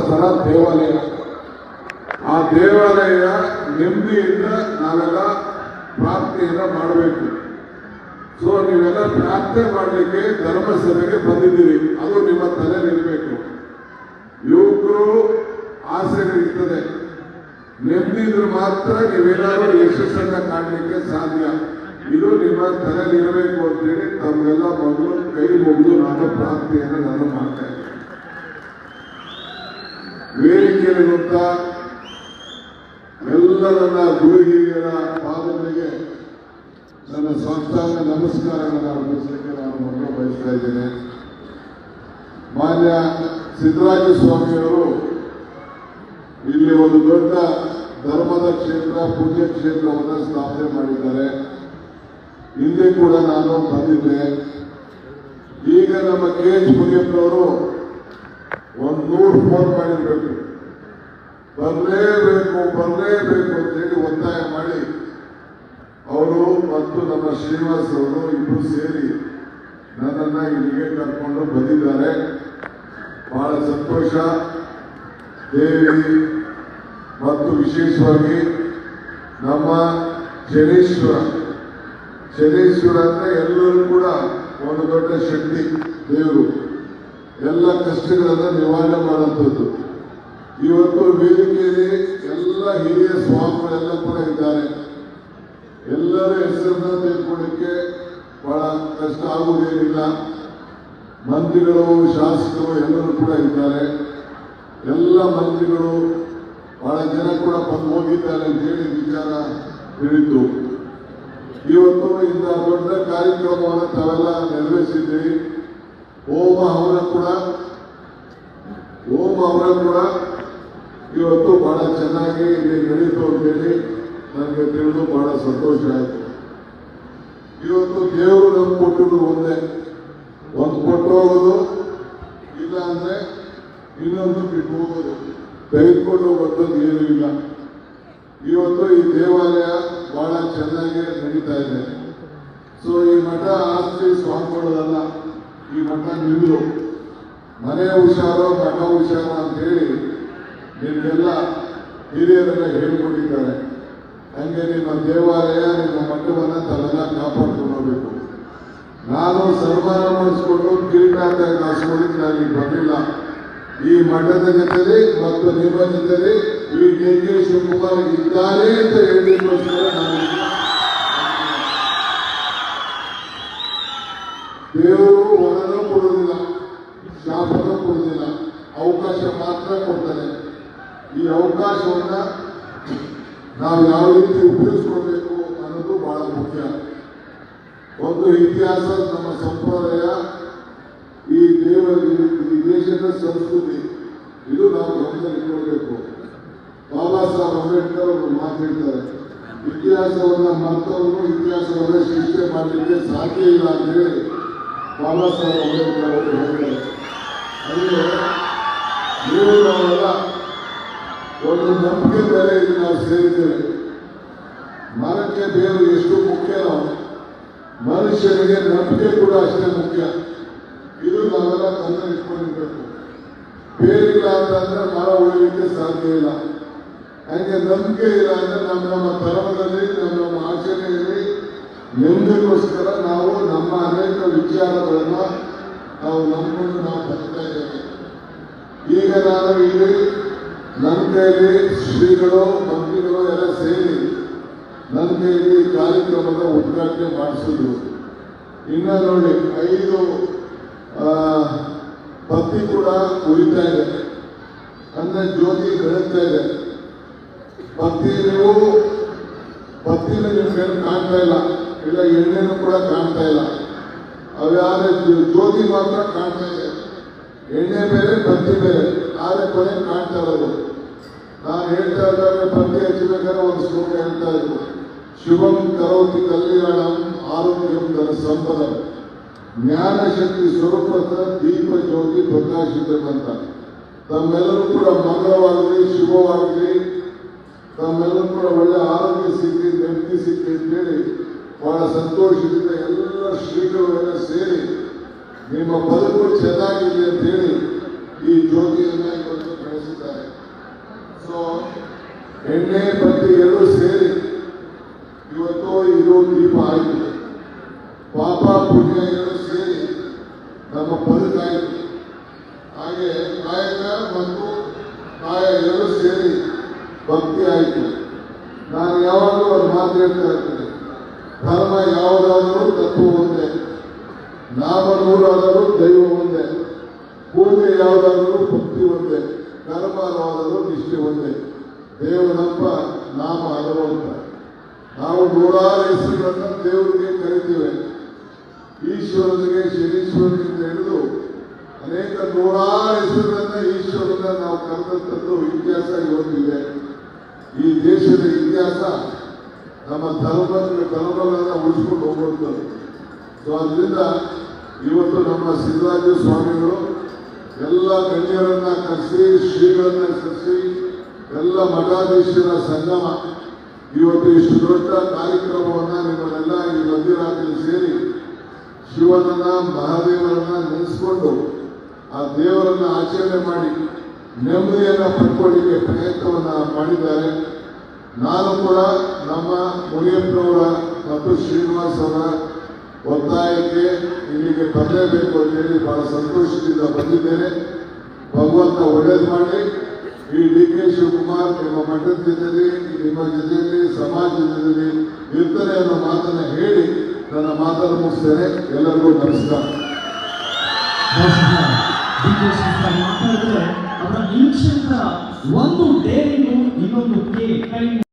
ಸ್ಥಳ ದೇವಾಲಯ. ಆ ದೇವಾಲಯ ನೆಮ್ಮದಿಯಿಂದ ನಾವೆಲ್ಲ ಪ್ರಾರ್ಥನೆಯನ್ನ ಮಾಡಬೇಕು. ಸೊ ನೀವೆಲ್ಲ ಪ್ರಾರ್ಥನೆ ಮಾಡಲಿಕ್ಕೆ ಧರ್ಮಸಭೆಗೆ ಬಂದಿದ್ದೀರಿ. ಅದು ನಿಮ್ಮ ತಲೆಯಲ್ಲಿರಬೇಕು ಯುವಕರು ಆಸೆಗಳಿರ್ತದೆ ನೆಮ್ಮದಿ ಇದ್ರೆ ಮಾತ್ರ ನೀವೇನಾದ್ರೂ ಯಶಸ್ಸನ್ನ ಕಾಣಲಿಕ್ಕೆ ಸಾಧ್ಯ. ಇದು ನಿಮ್ಮ ತಲೆಯಲ್ಲಿರಬೇಕು ಅಂತೇಳಿ ತಮ್ಮೆಲ್ಲ ಮೊದಲು ಕೈ ಮುಗಿದು ನಾನು ಪ್ರಾರ್ಥನೆಯನ್ನು ನಾನು ಮಾಡ್ತಾ ಇದ್ದೇನೆ. ವೇದಿಕೆಯಲ್ಲಿರುವಂತ ಎಲ್ಲ ನನ್ನ ಗುರುಹಿರಿಯರ ಪಾದಗಳಿಗೆ ನನ್ನ ಸಾಷ್ಟಾಂಗ ನಮಸ್ಕಾರಗಳನ್ನು ಅರ್ಪಿಸಲಿಕ್ಕೆ ನಾನು ಮೊದಲು ಬಯಸ್ತಾ ಇದ್ದೇನೆ. ಮಾನ್ಯ ಸಿದ್ದರಾಜ ಸ್ವಾಮಿಯವರು ಇಲ್ಲಿ ಒಂದು ದೊಡ್ಡ ಧರ್ಮದ ಕ್ಷೇತ್ರ, ಪೂಜ್ಯ ಕ್ಷೇತ್ರವನ್ನು ಸ್ಥಾಪನೆ ಮಾಡಿದ್ದಾರೆ. ಹಿಂದೆ ಕೂಡ ನಾನು ಬಂದಿದ್ದೆ. ಈಗ ನಮ್ಮ ಕೆ ಎಚ್ ಮುನಿಯಪ್ಪನವರು ಒಂದು ನೂರು ಫೋನ್ ಮಾಡಿರ್ಬೇಕು ಬರಲೇಬೇಕು ಬರಲೇಬೇಕು ಅಂತೇಳಿ ಒತ್ತಾಯ ಮಾಡಿ. ಅವರು ಮತ್ತು ನಮ್ಮ ಶ್ರೀನಿವಾಸ್ ಅವರು ಇಬ್ಬರು ಸೇರಿ ನನ್ನನ್ನು ಇಲ್ಲಿಗೆ ಕರ್ಕೊಂಡು ಬಂದಿದ್ದಾರೆ. ಬಹಳ ಸಂತೋಷ. ದೇವಿ ಮತ್ತು ವಿಶೇಷವಾಗಿ ನಮ್ಮ ಶನೇಶ್ವರ ಶನೇಶ್ವರ ಅಂದ್ರೆ ಎಲ್ಲರೂ ಕೂಡ ಒಂದು ದೊಡ್ಡ ಶಕ್ತಿ ದೇವರು. ಎಲ್ಲ ಕಷ್ಟಗಳನ್ನು ನಿವಾರಣೆ ಮಾಡುವಂಥದ್ದು. ಇವತ್ತು ವೇದಿಕೆಯಲ್ಲಿ ಎಲ್ಲ ಹಿರಿಯ ಸ್ವಾಮಿಗಳೆಲ್ಲ ಕೂಡ ಇದ್ದಾರೆ. ಎಲ್ಲರ ಹೆಸರನ್ನ ತೆಗೆದುಕೊಳ್ಳಿಕ್ಕೆ ಬಹಳ ಕಷ್ಟ ಆಗುವುದೇನಿಲ್ಲ. ಮಂತ್ರಿಗಳು, ಶಾಸಕರು ಎಲ್ಲರೂ ಕೂಡ ಇದ್ದಾರೆ. ಎಲ್ಲ ಮಂತ್ರಿಗಳು ಬಹಳ ಜನ ಕೂಡ ಬಂದು ಹೋಗಿದ್ದಾರೆ ಅಂತ ಹೇಳಿ ವಿಚಾರ ತಿಳಿತು ಇವತ್ತು ಇಂಥ ದೊಡ್ಡ ಕಾರ್ಯಕ್ರಮವನ್ನು ತಾವೆಲ್ಲ ನೆರವೇರಿಸಿದ್ದೀರಿ. ಹೋಮ ಅವರ ಕೂಡ, ಓಮ ಅವರ ಕೂಡ ಇವತ್ತು ಬಹಳ ಚೆನ್ನಾಗಿ ಇಲ್ಲಿ ನಡೀತು ಅಂತೇಳಿ ನನಗೆ ತಿಳಿದು ಬಹಳ ಸಂತೋಷ ಆಯಿತು. ಇವತ್ತು ದೇವರು ನಮ್ಗೆ ಕೊಟ್ಟಿದ್ದು ಒಂದೇ. ಒಂದು ಕೊಟ್ಟು ಹೋಗೋದು, ಇಲ್ಲ ಅಂದರೆ ಇನ್ನೊಂದು ಬಿಟ್ಟು ಹೋಗೋದು. ತೆಗೆದುಕೊಂಡು ಹೋಗೋದು ಏನೂ ಇಲ್ಲ. ಇವತ್ತು ಈ ದೇವಾಲಯ ಬಹಳ ಚೆನ್ನಾಗಿ ನಡೀತಾ ಇದೆ. ಸೊ ಈ ಮಠ ಆಸ್ತಿ ಸ್ವಾಮಿಗಳಲ್ಲ ಈ ಮಠ ನಿಲ್ಲು ಮನೆ ಹುಷಾರು, ಮಠ ಹುಷಾರು ಅಂತ ಹೇಳಿ ನಿಮ್ಗೆಲ್ಲ ಹಿರಿಯರೆಲ್ಲ ಹೇಳ್ಕೊಟ್ಟಿದ್ದಾರೆ. ಹಂಗೆ ನಿಮ್ಮ ದೇವಾಲಯ ನಿಮ್ಮ ಮಠವನ್ನು ತಾವೆಲ್ಲ ಕಾಪಾಡ್ಕೊಂಡು ಹೋಗ್ಬೇಕು. ನಾನು ಸನ್ಮಾನ ಮಾಡಿಸ್ಕೊಂಡು ಕಿರೀಟ ಹಾಸ್ಕೊಳ್ಳಿಕ್ಕೆ ನಾನು ಈಗ ಬರಲಿಲ್ಲ ಈ ಮಠದ ಜೊತೆಲಿ ಮತ್ತು ನಿಮ್ಮ ಜೊತೆಲಿ ಈ ಡಿ ಶಿವಕುಮಾರ್ ಇದ್ದಾರೆ ಅಂತ ಹೇಳಿದಕ್ಕೋಸ್ಕರ ನಾನು ದೇವರು ಅವಕಾಶ ಮಾತ್ರ ಕೊಡ್ತಾನೆ ಈ ಅವಕಾಶವನ್ನ ನಾವು ಯಾವ ರೀತಿ ಉಪಯೋಗಿಸ್ಕೊಳ್ಬೇಕು ಅನ್ನೋದು ಬಹಳ ಮುಖ್ಯ. ಒಂದು ಇತಿಹಾಸ, ನಮ್ಮ ಸಂಪ್ರದಾಯ, ಈ ದೇವ ಈ ದೇಶದ ಸಂಸ್ಕೃತಿ, ಇದು ನಾವು ಗಮನದಲ್ಲಿಟ್ಕೊಳ್ಬೇಕು. ಬಾಬಾ ಸಾಹೇಬ್ ಅಂಬೇಡ್ಕರ್ ಅವರು ಮಾತಾಡ್ತಾರೆ ಇತಿಹಾಸವನ್ನ ಮತ್ತವರು ಇತಿಹಾಸವನ್ನ ಸೃಷ್ಟಿ ಮಾಡಲಿಕ್ಕೆ ಸಾಧ್ಯ ಇಲ್ಲ ಅಂತ ಹೇಳಿ ಬಾಬಾ ಸಾಹೇಬ್ ಅಂಬೇಡ್ಕರ್ ಅವರು ಹೇಳ್ತಾರೆ. ಅಂದ್ರೆ ನಾವೆಲ್ಲ ಒಂದು ನಂಬಿಕೆ ಮೇಲೆ ಇದು ನಾವು ಸೇರಿದ್ದೇವೆ. ಮರಕ್ಕೆ ಬೇರು ಎಷ್ಟು ಮುಖ್ಯನೋ ಮನುಷ್ಯನಿಗೆ ನಂಬಿಕೆ ಕೂಡ ಅಷ್ಟೇ ಮುಖ್ಯ. ಇದು ನಾವೆಲ್ಲ ತಂದೆ ಇಟ್ಕೊಂಡಿರ್ಬೇಕು. ಬೇರಿಲ್ಲ ಅಂತಂದ್ರೆ ಮರ ಉಳಿಲಿಕ್ಕೆ ಸಾಧ್ಯ ಇಲ್ಲ. ಹಾಗೆ ನಂಬಿಕೆ ಇಲ್ಲ ಅಂದ್ರೆ ನಮ್ಮ ನಮ್ಮ ಧರ್ಮದಲ್ಲಿ, ನಮ್ಮ ನಮ್ಮ ಆಚರಣೆಯಲ್ಲಿ ನೆಮ್ಮದಿಗೋಸ್ಕರ ನಾವು ನಮ್ಮ ಅನೇಕ ವಿಚಾರಗಳನ್ನು ನಾವು ನಂಬಿಕೊಂಡು ನಾವು ಬರ್ತಾ ಇದ್ದೇವೆ. ಈಗ ನಾನು ಇಲ್ಲಿ ನನ್ನ ಕೈಯಲ್ಲಿ ಶ್ರೀಗಳು, ಮಂತ್ರಿಗಳು ಎಲ್ಲ ಸೇರಿ ನನ್ನ ಈ ಕಾರ್ಯಕ್ರಮದ ಉದ್ಘಾಟನೆ ಮಾಡಿಸಿದ್ರು. ಇನ್ನ ನೋಡಿ, ಐದು ಬತ್ತಿ ಕೂಡ ಉಳಿತಾ ಇದೆ. ಅಂದ್ರೆ ಜ್ಯೋತಿ ಬೆಳಗ್ತಾ ಇದೆ. ಬತ್ತಿ ನೀವು ಬತ್ತಿನ ನಿಮ್ಗೆ ಕಾಣ್ತಾ ಇಲ್ಲ. ಇಲ್ಲ, ಎಣ್ಣೆನೂ ಕೂಡ ಕಾಣ್ತಾ ಇಲ್ಲ. ಅವ್ಯಾವ ಜ್ಯೋತಿ ಮಾತ್ರ ಕಾಣ್ತಾ ಇದೆ. ಎಣ್ಣೆ ಬೇರೆ ಬತ್ತಿ ಬೇರೆ, ಆದ್ರೆ ಕೊನೆ ಕಾಣ್ತಾ ಇರೋದು. ನಾನು ಹೇಳ್ತಾ ಇದ್ದಾಗ ಬತ್ತಿ ಹಚ್ಚಬೇಕಾದ್ರೆ ಒಂದು ಶ್ಲೋಕ ಹೇಳ್ತಾ ಇದ್ರು. ಶುಭಂ ಕರೋತಿ ಕಲ್ಯಾಣಂ ಆರೋಗ್ಯಂ ಸಂಪದ. ಜ್ಞಾನ ಶಕ್ತಿ ಸ್ವರೂಪದ ದೀಪ ಜ್ಯೋತಿ ಪ್ರಕಾಶಿತಕ್ಕಂತ ತಮ್ಮೆಲ್ಲರೂ ಕೂಡ ಮಂಗಳವಾಗಲಿ, ಶುಭವಾಗಲಿ. ತಮ್ಮೆಲ್ಲರೂ ಕೂಡ ಒಳ್ಳೆ ಆರೋಗ್ಯ ಸಿಕ್ಕಿ ನೆಮ್ಮದಿ ಸಿಕ್ಕಿ ಅಂತೇಳಿ ಬಹಳ ಸಂತೋಷದಿಂದ ಎಲ್ಲ ಶ್ರೀಗಳು ನಿಮ್ಮ ಬದುಕು ಚೆನ್ನಾಗಿದೆ ಅಂತ ಹೇಳಿ ಈ ಜ್ಯೋತಿಯನ್ನ ಇವತ್ತು ಬೆಳೆಸ ಎಣ್ಣೆ, ಬತ್ತಿ ಎಲ್ಲರೂ ಸೇರಿ ಇವತ್ತು ಇದು ದೀಪ ಆಯಿತು. ಪಾಪ ಪುಣ್ಯ ಎರಡು ಸೇರಿ ನಮ್ಮ ಬದುಕಾಯಿತು ಹಾಗೆ ಕಾಯಕ ಮತ್ತು ಕಾಯ ಎರಡು ಸೇರಿ ಭಕ್ತಿ ಆಯಿತು. ನಾನು ಯಾವಾಗಲೂ ಅವ್ರು ಮಾತು ಹೇಳ್ತಾ ಇರ್ತೇನೆ. ಧರ್ಮ ಯಾವುದಾದರೂ ತತ್ವ ಒಂದೇ ನಾಮ ನೂರಾದರೂ ದೈವ ಒಂದೇ ಭೂಮಿ ಯಾವುದಾದರೂ ಭಕ್ತಿ ಒಂದೇ ಧರ್ಮವಾದರೂ ನಿಷ್ಠೆ ಒಂದೇ ದೇವನಪ್ಪ ನಾಮ ಹಲವಂತ ನಾವು ನೂರಾರು ಹೆಸರುಗಳನ್ನು ದೇವರಿಗೆ ಕರಿತೀವಿ. ಈಶ್ವರನಿಗೆ ಶನೀಶ್ವರನಿಂದ ಹಿಡಿದು ಅನೇಕ ನೂರಾರು ಹೆಸರುಗಳನ್ನು ಈಶ್ವರನ ನಾವು ಕರೆದಂಥದ್ದು ಇತಿಹಾಸ ಇವತ್ತಿದೆ ಈ ದೇಶದ ಇತಿಹಾಸ ನಮ್ಮ ಧರ್ಮ ಧರ್ಮಗಳನ್ನು ಉಳಿಸ್ಕೊಂಡು ಹೋಗುವಂಥದ್ದು ಸೊ ಅದರಿಂದ ಇವತ್ತು ನಮ್ಮ ಸಿದ್ದರಾಜ ಸ್ವಾಮಿಗಳು ಎಲ್ಲ ಗಣ್ಯರನ್ನ ಕರೆಸಿ, ಶ್ರೀಗಳನ್ನ ಕರೆಸಿ, ಎಲ್ಲ ಮಠಾಧೀಶರ ಸಂಗಮ. ಇವತ್ತು ಇಷ್ಟು ದೊಡ್ಡ ಕಾರ್ಯಕ್ರಮವನ್ನ ನಿಮ್ಮನ್ನೆಲ್ಲ ಈ ಮಂದಿರಾದಲ್ಲಿ ಸೇರಿ ಶಿವನನ್ನ, ಮಹಾದೇವರನ್ನ ನೆನೆಸ್ಕೊಂಡು ಆ ದೇವರನ್ನ ಆಚರಣೆ ಮಾಡಿ ನೆಮ್ಮದಿಯನ್ನ ಪಡ್ಕೊಳ್ಳಿಕ್ಕೆ ಪ್ರಯತ್ನವನ್ನ ಮಾಡಿದ್ದಾರೆ. ನಾನು ಕೂಡ ನಮ್ಮ ಮುನಿಯಪ್ಪನವರ ಮತ್ತು ಶ್ರೀನಿವಾಸ್ ಅವರ ಒತ್ತಾಯಕ್ಕೆ ಇಲ್ಲಿಗೆ ಬರಲೇಬೇಕು ಅಂತೇಳಿ ಬಹಳ ಸಂತೋಷದಿಂದ ಬಂದಿದ್ದೇನೆ. ಭಗವಂತ ಒಳ್ಳೇದು ಮಾಡಿ ಈ ಡಿ ಕೆ ಶಿವಕುಮಾರ್ ನಿಮ್ಮ ಮಠದ ಜೊತೆಯಲ್ಲಿ ನಿಮ್ಮ ಜೊತೆಯಲ್ಲಿ ಸಮಾಜದ ಜೊತೆಯಲ್ಲಿ ಇರ್ತಾರೆ ಅನ್ನೋ ಮಾತನ್ನು ಹೇಳಿ ನನ್ನ ಮಾತನ್ನು ಮುಗಿಸ್ತೇನೆ. ಎಲ್ಲರಿಗೂ ನಮಸ್ಕಾರ. ಒಂದು ಡೇರಿಂಗು ಇನ್ನೊಂದು